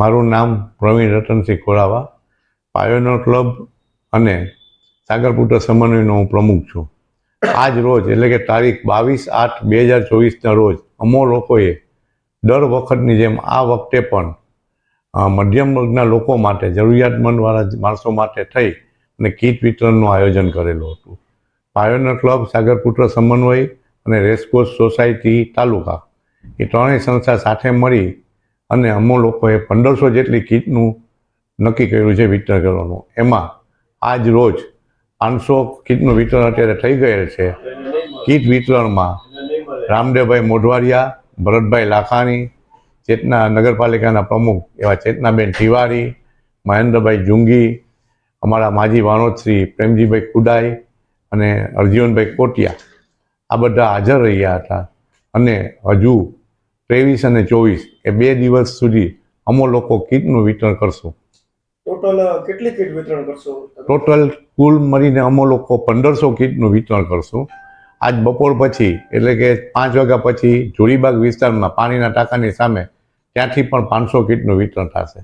મારું નામ Pravin Ratansinh Khorava pioneer club અને સાગરપુત્ર સમન્વયનો હું પ્રમુખ છું. આજ રોજ, એટલે કે તારીખ બાવીસ આઠ બે હજાર ચોવીસના રોજ, અમો લોકોએ દર વખતની જેમ આ વખતે પણ મધ્યમ વર્ગના લોકો માટે, જરૂરિયાતમંદવાળા માણસો માટે થઈ અને કીટ વિતરણનું આયોજન કરેલું હતું. પાયોનર ક્લબ, સાગરપુત્ર સમન્વય અને રેસકોર્સ સોસાયટી તાલુકા, એ ત્રણેય સંસ્થા સાથે મળી અને અમો લોકોએ પંદરસો જેટલી કીટનું નક્કી કર્યું છે વિતરણ કરવાનું. એમાં આજ રોજ પાંચસો કીટનું વિતરણ અત્યારે થઈ ગયેલ છે. કીટ વિતરણમાં રામદેવભાઈ મોઢવાડિયા, ભરતભાઈ લાખાણી, ચેતના નગરપાલિકાના પ્રમુખ એવા ચેતનાબેન તિવારી, મહેન્દ્રભાઈ જુંગી, અમારા માજી વાણોદશ્રી પ્રેમજીભાઈ કુડાઈ અને અર્જુનભાઈ કોટિયા આ બધા હાજર રહ્યા હતા. અને હજુ ત્રેવીસ અને ચોવીસ એ બે દિવસ સુધી અમો લોકો કીટનું વિતરણ કરશું. ટોટલ કેટલી કીટ વિતરણ કરશો? ટોટલ કુલ મળીને અમો લોકો પંદરસો કીટનું વિતરણ કરશું. આજ બપોર પછી એટલે કે પાંચ વાગ્યા પછી જોડીબાગ વિસ્તારમાં પાણીના ટાંકાની સામે ત્યાંથી પણ પાંચસો કીટનું વિતરણ થશે.